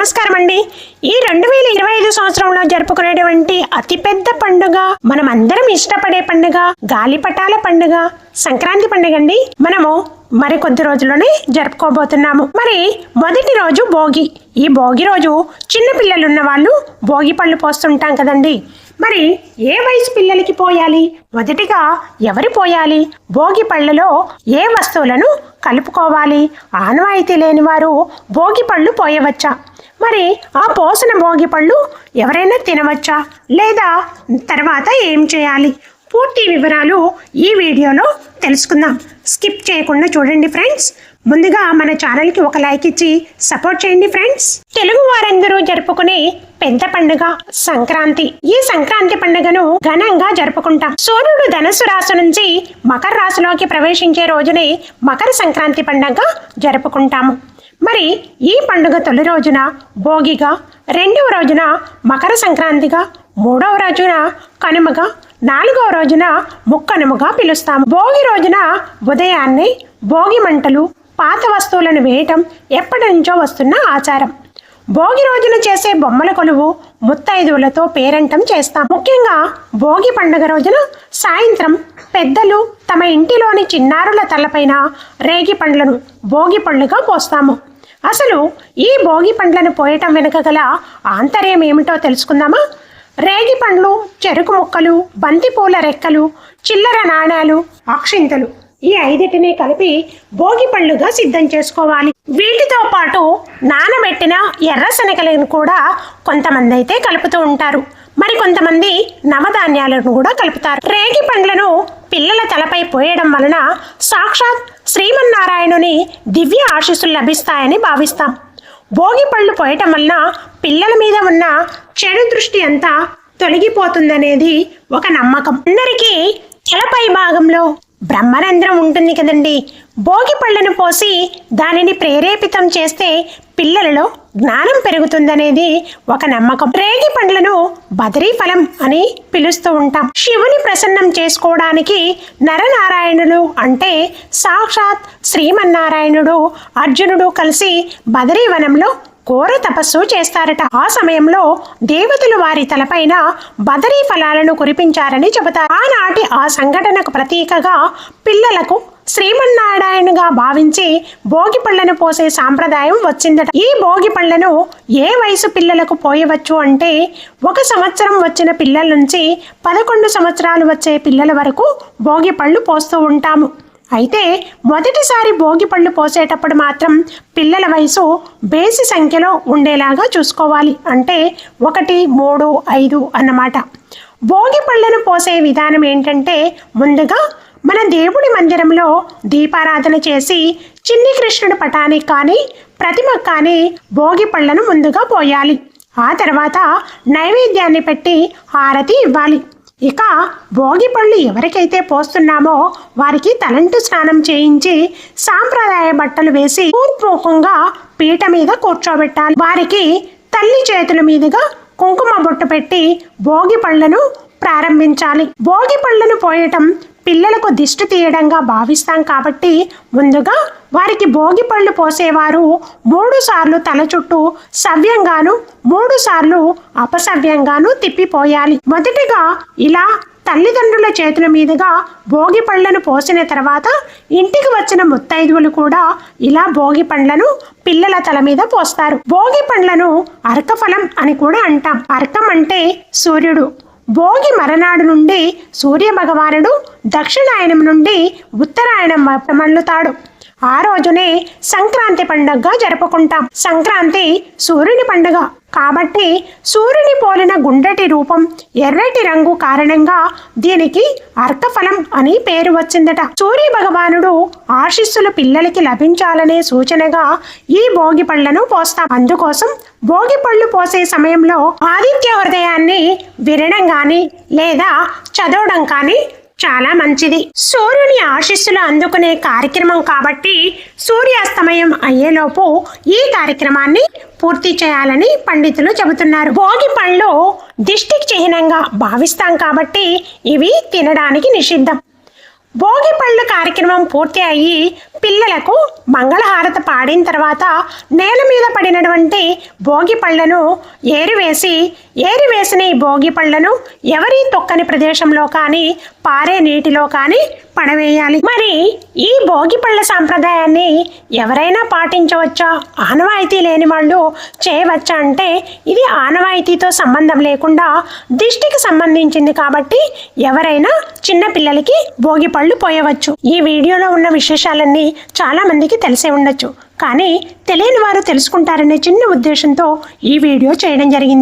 నమస్కారం అండి ఈ రెండు వేల ఇరవై ఐదు సంవత్సరంలో జరుపుకునేటువంటి అతిపెద్ద పండుగ మనం అందరం ఇష్టపడే పండుగ గాలిపటాల పండుగ సంక్రాంతి పండుగ అండి. మనము మరి కొద్ది రోజుల్లోనే జరుపుకోబోతున్నాము. మరి మొదటి రోజు భోగి. ఈ భోగి రోజు చిన్న ఉన్న వాళ్ళు భోగి పళ్ళు పోస్తుంటాం కదండి. మరి ఏ వయసు పిల్లలకి పోయాలి? మొదటిగా ఎవరు పోయాలి? భోగి పళ్ళలో ఏ వస్తువులను కలుపుకోవాలి? ఆనవాయితీ లేని వారు భోగి పళ్ళు పోయవచ్చా? మరి ఆ పోసిన భోగి పళ్ళు ఎవరైనా తినవచ్చా? లేదా తర్వాత ఏం చేయాలి? పూర్తి వివరాలు ఈ వీడియోలో తెలుసుకుందాం. స్కిప్ చేయకుండా చూడండి ఫ్రెండ్స్. ముందుగా మన ఛానల్కి ఒక లైక్ ఇచ్చి సపోర్ట్ చేయండి ఫ్రెండ్స్. తెలుగు వారందరూ జరుపుకునే పెద్ద పండుగ సంక్రాంతి. ఈ సంక్రాంతి పండుగను ఘనంగా జరుపుకుంటాం. సూర్యుడు ధనుసు రాశి నుంచి మకర రాశిలోకి ప్రవేశించే రోజునే మకర సంక్రాంతి పండుగ జరుపుకుంటాము. మరి ఈ పండుగ తొలి రోజున భోగిగా రెండవ రోజున మకర సంక్రాంతిగా మూడవ రోజున కనుమగా నాలుగవ రోజున ముక్కనుమగా పిలుస్తాం భోగి రోజున ఉదయాన్నే భోగి మంటలు పాత వస్తువులను వేయటం ఎప్పటి నుంచో వస్తున్న ఆచారం. భోగి రోజున చేసే బొమ్మల కొలువు ముత్తైదువులతో పేరంటం చేస్తాం. ముఖ్యంగా భోగి పండుగ రోజున సాయంత్రం పెద్దలు తమ ఇంటిలోని చిన్నారుల తలపైన రేగి పండ్లను భోగి పళ్ళుగా పోస్తాము. అసలు ఈ భోగి పండ్లను పోయటం వెనుక గల ఆంతర్యం ఏమిటో తెలుసుకుందామా? రేగి పండ్లు చెరుకు ముక్కలు బంతిపూల రెక్కలు చిల్లర నాణాలు అక్షింతలు ఈ ఐదిటిని కలిపి భోగి పళ్ళుగా సిద్ధం చేసుకోవాలి. వీటితో పాటు నానబెట్టిన ఎర్ర శనగలను కూడా కొంతమంది అయితే కలుపుతూ ఉంటారు. మరి కొంతమంది నవధాన్యాలను కూడా కలుపుతారు. రేగి పండ్లను పిల్లల తలపై పోయడం వలన సాక్షాత్ శ్రీమన్నారాయణుని దివ్య ఆశీస్సులు లభిస్తాయని భావిస్తాం. భోగి పళ్ళు పోయటం వలన పిల్లల మీద ఉన్న చెడు దృష్టి అంతా తొలగిపోతుందనేది ఒక నమ్మకం. అందరికీ తలపై భాగంలో బ్రహ్మరంధ్రం ఉంటుంది కదండి. భోగి పళ్ళను పోసి దానిని ప్రేరేపితం చేస్తే పిల్లలలో జ్ఞానం పెరుగుతుందనేది ఒక నమ్మకం. రేగి పండ్లను బదరీ ఫలం అని పిలుస్తూ ఉంటాం. శివుని ప్రసన్నం చేసుకోవడానికి నరనారాయణుడు అంటే సాక్షాత్ శ్రీమన్నారాయణుడు అర్జునుడు కలిసి బదరీవనంలో ఘోర తపస్సు చేస్తారట. ఆ సమయంలో దేవతలు వారి తలపైన బదరీ ఫలాలను కురిపించారని చెబుతారు. ఆనాటి ఆ సంఘటనకు ప్రతీకగా పిల్లలకు శ్రీమన్నారాయణగా భావించి భోగి పళ్ళను పోసే సాంప్రదాయం వచ్చిందట. ఈ భోగి పళ్ళను ఏ వయసు పిల్లలకు పోయవచ్చు అంటే ఒక సంవత్సరం వచ్చిన పిల్లల నుంచి పదకొండు సంవత్సరాలు వచ్చే పిల్లల వరకు భోగి పళ్ళు పోస్తూ ఉంటాము. అయితే మొదటిసారి భోగి పళ్ళు పోసేటప్పుడు మాత్రం పిల్లల వయసు బేసి సంఖ్యలో ఉండేలాగా చూసుకోవాలి అంటే ఒకటి మూడు ఐదు అన్నమాట. భోగి పళ్ళను పోసే విధానం ఏంటంటే ముందుగా మన దేవుడి మందిరంలో దీపారాధన చేసి చిన్ని కృష్ణుడి పటానికి కానీ ప్రతిమకు కానీ భోగి పళ్ళను ముందుగా పోయాలి. ఆ తర్వాత నైవేద్యాన్ని పెట్టి హారతి ఇవ్వాలి. ఇక భోగి పళ్ళు ఎవరికైతే పోస్తున్నామో వారికి తలంటు స్నానం చేయించి సాంప్రదాయ బట్టలు వేసి పూర్వపూర్వకంగా పీట మీద కూర్చోబెట్టాలి. వారికి తల్లి చేతుల మీదుగా కుంకుమ బొట్టు పెట్టి భోగి పళ్ళను ప్రారంభించాలి. భోగి పళ్ళను పోయటం పిల్లలకు దిష్టి తీయడంగా భావిస్తాం కాబట్టి ముందుగా వారికి భోగి పళ్ళు పోసేవారు మూడుసార్లు తల చుట్టూ సవ్యంగాను మూడుసార్లు అపసవ్యంగాను తిప్పిపోయాలి. మొదటిగా ఇలా తల్లిదండ్రుల చేతుల మీదుగా భోగి పళ్ళను పోసిన తర్వాత ఇంటికి వచ్చిన ముత్తైదువులు కూడా ఇలా భోగి పండ్లను పిల్లల తల మీద పోస్తారు. భోగి పండ్లను అర్కఫలం అని కూడా అంటాం. అర్కం అంటే సూర్యుడు. భోగి మరనాడు నుండి సూర్య భగవానుడు దక్షిణాయనం నుండి ఉత్తరాయణం వైపు మళ్ళుతాడు. ఆ రోజునే సంక్రాంతి పండుగగా జరుపుకుంటాం. సంక్రాంతి సూర్యుని పండుగ. కాబట్టి సూర్యుని పోలిన గుండ్రటి రూపం ఎర్రటి రంగు కారణంగా దీనికి అర్కఫలం అని పేరు వచ్చిందట. సూర్య భగవానుడు ఆశీస్సులు పిల్లలకి లభించాలనే సూచనగా ఈ భోగి పళ్ళను పోస్తాం. అందుకోసం భోగి పళ్ళు పోసే సమయంలో ఆదిత్య హృదయాన్ని వినడం కానీ లేదా చదవడం కానీ చాలా మంచిది. సూర్యుని ఆశీస్సులు అందుకునే కార్యక్రమం కాబట్టి సూర్యాస్తమయం అయ్యేలోపు ఈ కార్యక్రమాన్ని పూర్తి చేయాలని పండితులు చెబుతున్నారు. భోగి పళ్ళు దిష్టికి చిహ్నంగా భావిస్తాం కాబట్టి ఇవి తినడానికి నిషిద్ధం. భోగి పళ్ళు కార్యక్రమం పూర్తి అయ్యి పిల్లలకు మంగళహారత పాడిన తర్వాత నేల మీద పడినటువంటి భోగి పళ్ళను ఏరివేసి ఏరివేసిన ఈ భోగి పళ్ళను ఎవరి తొక్కని ప్రదేశంలో కానీ పారే నీటిలో కానీ పడవేయాలి. మరి ఈ భోగి పళ్ళ సాంప్రదాయాన్ని ఎవరైనా పాటించవచ్చా? ఆనవాయితీ లేని వాళ్ళు చేయవచ్చా అంటే ఇది ఆనవాయితీతో సంబంధం లేకుండా దిష్టికి సంబంధించింది కాబట్టి ఎవరైనా చిన్న పిల్లలకి భోగి పళ్ళు పోయవచ్చు. ఈ వీడియోలో ఉన్న విశేషాలన్నీ చాలా మందికి తెలిసే ఉండొచ్చు. కానీ తెలియని వారు తెలుసుకుంటారనే చిన్న ఉద్దేశంతో ఈ వీడియో చేయడం జరిగింది.